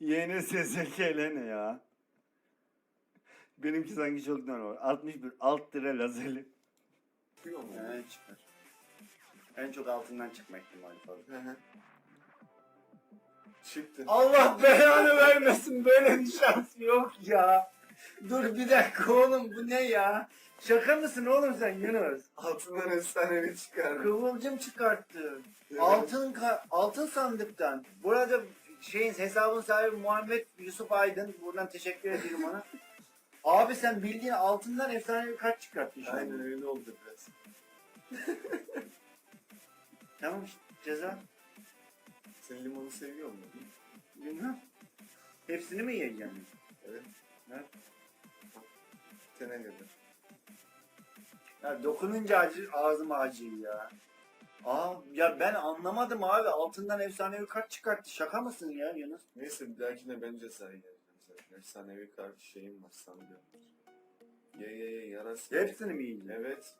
YNSSKL ne ya? Benimki sanki çok normal. 61 alt lira lazeli. Çıkıyor mu? Evet çıkar. En çok altından çıkma ihtimali fazla. Hı hı. Çıktı. Allah belanı vermesin böyle bir şans yok ya. Dur bir dakika oğlum bu ne ya? Şaka mısın oğlum sen Yunus? Altından efsanevi çıkardı. Kıvılcım çıkarttı. Evet. Altın ka- altın sandıktan. Burada şeyin hesabın sahibi Muhammed Yusuf Aydın. Buradan teşekkür ediyorum ona. Abi sen bildiğin altından efsane bir kart çıkarttın şu. Aynen öyle oldu biraz. Tamam işte ceza. Sen limonu seviyor musun? Bilmem. Hepsini mi yiyeceğim? Evet. Evet. Tene kadar. Ya dokununca acı, ağzım acıyor ya. Aa ya ben anlamadım abi. Altından efsane bir kart çıkarttı. Şaka mısın ya Yunus? Neyse bir dahakine ben cezayı geleceğim. Efsanevi kart şeyim var sanmıyorum. Ye ye ye yarası. Hepsini mi yiyeceğim? Evet.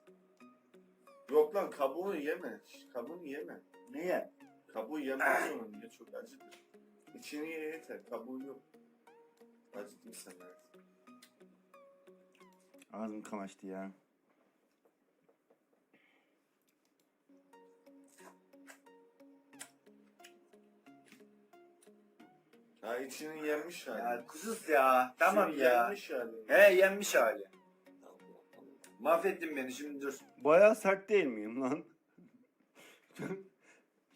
Yok lan kabuğunu yeme. Kabuğunu yeme. Niye? Kabuğu yemez onun diye çok acıdır. İçini ye yeter. Kabuğu yok. Acıtır sana. Ağzım kamaştı ya. Ha içinin yenmiş hali. Ya kuzus ya. Tamam İçinin ya. Yenmiş hali. He yenmiş hali. Mahvettin beni şimdi dur. Bayağı sert değil miyim lan?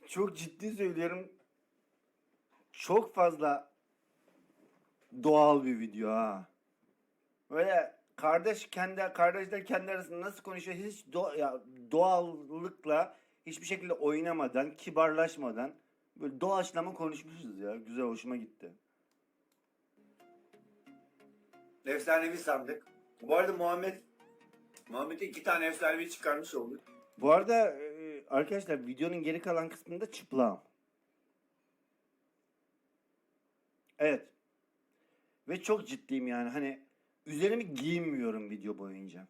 Çok ciddi söylüyorum. Çok fazla doğal bir video ha. Böyle kardeş kendi kardeşler kendi arasında nasıl konuşuyor hiç do- ya, doğallıkla hiçbir şekilde oynamadan, kibarlaşmadan böyle doğaçlama konuşmuşuz ya. Güzel hoşuma gitti. Efsanevi sandık. Bu arada Muhammed Muhammed'e iki tane efsanevi çıkarmış olduk. Bu arada e, arkadaşlar videonun geri kalan kısmında çıplağım. Evet. Ve çok ciddiyim yani hani üzerimi giyinmiyorum video boyunca.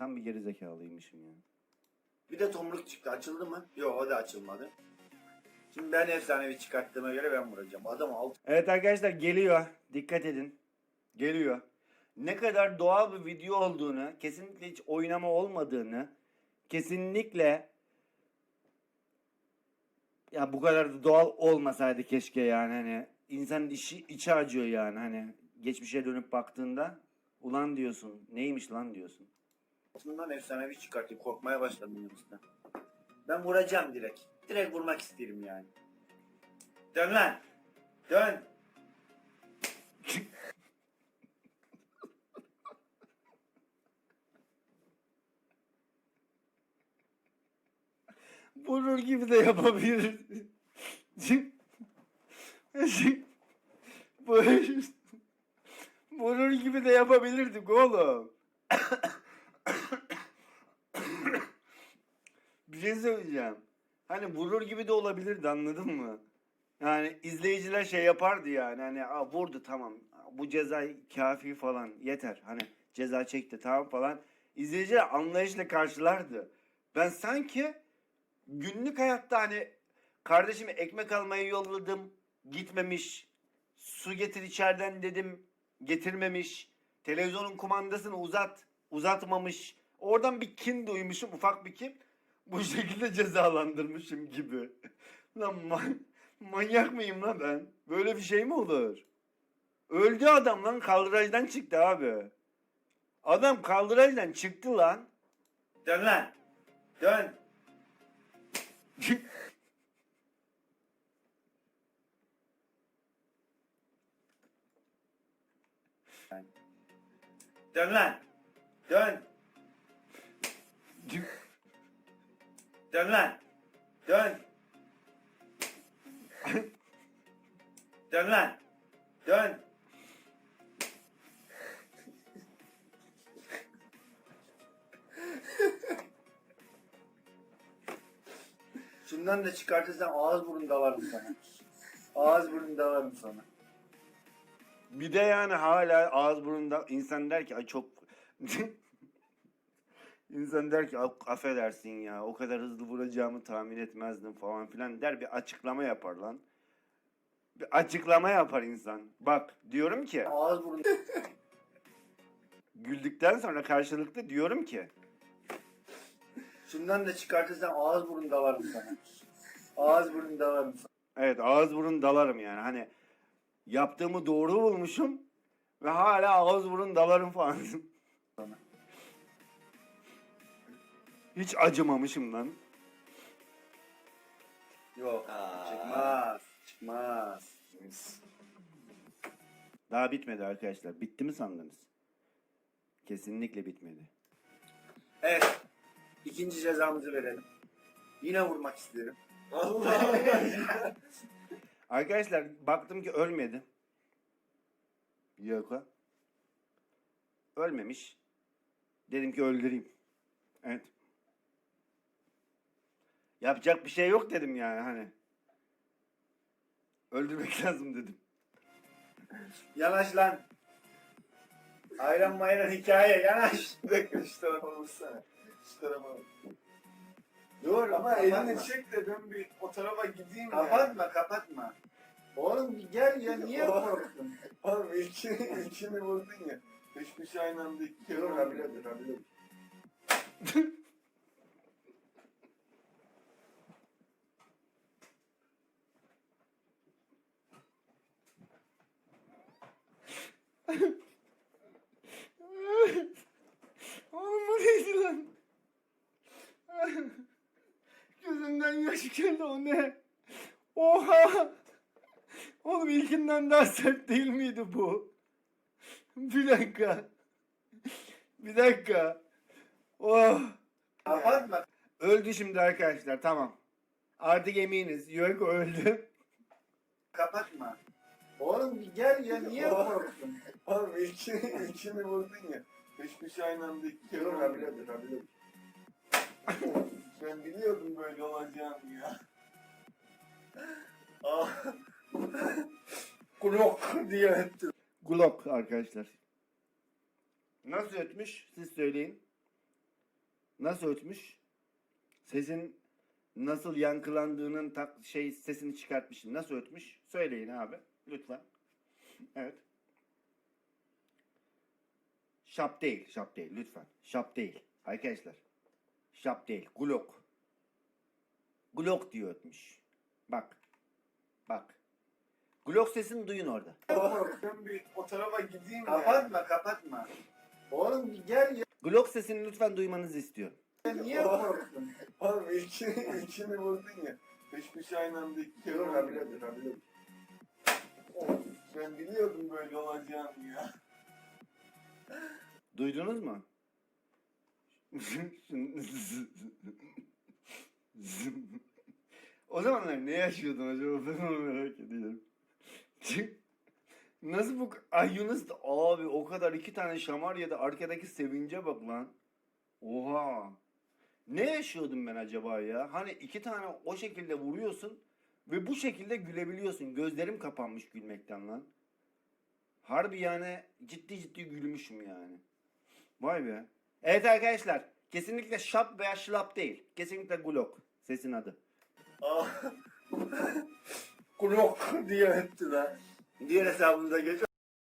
Tam bir geri zekalıymışım ya. Bir de tomruk çıktı. Açıldı mı? Yok o da açılmadı. Şimdi ben efsanevi çıkarttığıma göre ben vuracağım. Adam alt. Evet arkadaşlar geliyor. Dikkat edin. Geliyor. Ne kadar doğal bir video olduğunu, kesinlikle hiç oynama olmadığını, kesinlikle ya bu kadar da doğal olmasaydı keşke yani hani insanın işi içi acıyor yani hani geçmişe dönüp baktığında ulan diyorsun neymiş lan diyorsun. Altından efsanevi çıkarttı. Korkmaya başladım Yunus'tan. Ben vuracağım direkt. Direkt vurmak isterim yani. Dön lan. Dön. Vurur gibi de yapabilir. Vurur gibi de yapabilirdik oğlum. Bir şey söyleyeceğim. Hani vurur gibi de olabilirdi anladın mı? Yani izleyiciler şey yapardı yani hani Aa, vurdu tamam bu ceza kafi falan yeter hani ceza çekti tamam falan. İzleyiciler anlayışla karşılardı. Ben sanki günlük hayatta hani kardeşime ekmek almayı yolladım gitmemiş. Su getir içeriden dedim getirmemiş. Televizyonun kumandasını uzat uzatmamış. Oradan bir kin duymuşum ufak bir kin. Bu şekilde cezalandırmışım gibi. Lan man- manyak mıyım lan ben? Böyle bir şey mi olur? Öldü adam lan kaldıracdan çıktı abi. Adam kaldıracdan çıktı lan. Dön lan. Dön. Dön lan. Dön. Dön lan. Dön. Dön lan. Dön. Şundan da çıkartırsan ağız burun dalarım sana. Ağız burun dalarım sana. Bir de yani hala ağız burunda insan der ki ay çok İnsan der ki "Af- affedersin ya o kadar hızlı vuracağımı tahmin etmezdim falan filan der bir açıklama yapar lan. Bir açıklama yapar insan. Bak diyorum ki Ağız burun. güldükten sonra karşılıklı diyorum ki Şundan da çıkartırsan ağız burun dalarım sana. Ağız burun dalarım sana. evet ağız burun dalarım yani hani yaptığımı doğru bulmuşum ve hala ağız burun dalarım falan. Hiç acımamışım lan. Yok. Aa. Çıkmaz. Çıkmaz. Daha bitmedi arkadaşlar. Bitti mi sandınız? Kesinlikle bitmedi. Evet. İkinci cezamızı verelim. Yine vurmak isterim. Allah Arkadaşlar baktım ki ölmedi. Yok ha. Ölmemiş. Dedim ki öldüreyim. Evet. Yapacak bir şey yok dedim yani hani. Öldürmek lazım dedim. Yanaş lan. Ayran mayran hikaye yanaş. Bir dakika şu tarafa vursana. Şu tarafa vur. Dur Ama kapatma. elini çek de ben bir o tarafa gideyim ya. Kapatma kapatma. Oğlum gel ya niye korktun? Oğlum ilkini, ilkini vurdun ya. Peş peşe aynı anda iki kere vurdun. Rabile dur Rabile. Oğlum bu neydi lan? Gözümden yaş geldi o ne? Oha! Oğlum ilkinden daha sert değil miydi bu? Bir dakika. Bir dakika. Oh! Kapatma. Öldü şimdi arkadaşlar tamam. Artık eminiz. Yok öldü. Kapatma. Oğlum bir gel ya niye Oğlum. korktun? Oğlum ilkini, ilkini vurdun ya. Peş peşe aynı anda iki kere. Ben biliyordum böyle olacağını ya. Ah. Kulok diye etti. Glock arkadaşlar. Nasıl ötmüş? Siz söyleyin. Nasıl ötmüş? Sesin nasıl yankılandığının tak şey sesini çıkartmışım. Nasıl ötmüş? Söyleyin abi. Lütfen. Evet. Şap değil. Şap değil. Lütfen. Şap değil. Arkadaşlar. Şap değil. Glock. Glock diyor ötmüş. Bak. Bak. Glock sesini duyun orada. Oğlum ben bir o tarafa gideyim ya. Kapatma kapatma. Oğlum gel ya Glock sesini lütfen duymanızı istiyorum. niye korktun? Oğlum ilkini, ilkini vurdun ya. Peş peşe aynı anda iki kere Dur vurdun. Rabile dur Rabile. Ben biliyordum böyle olacağını ya. Duydunuz mu? o zamanlar ne yaşıyordun acaba ben onu merak ediyorum. Nasıl bu Ay Yunus da abi o kadar iki tane şamar ya da arkadaki sevince bak lan. Oha. Ne yaşıyordum ben acaba ya? Hani iki tane o şekilde vuruyorsun ve bu şekilde gülebiliyorsun. Gözlerim kapanmış gülmekten lan. Harbi yani ciddi ciddi gülmüşüm yani. Vay be. Evet arkadaşlar. Kesinlikle şap veya şlap değil. Kesinlikle Glock. Sesin adı. Kulok diye etti lan. Diğer hesabımıza geç.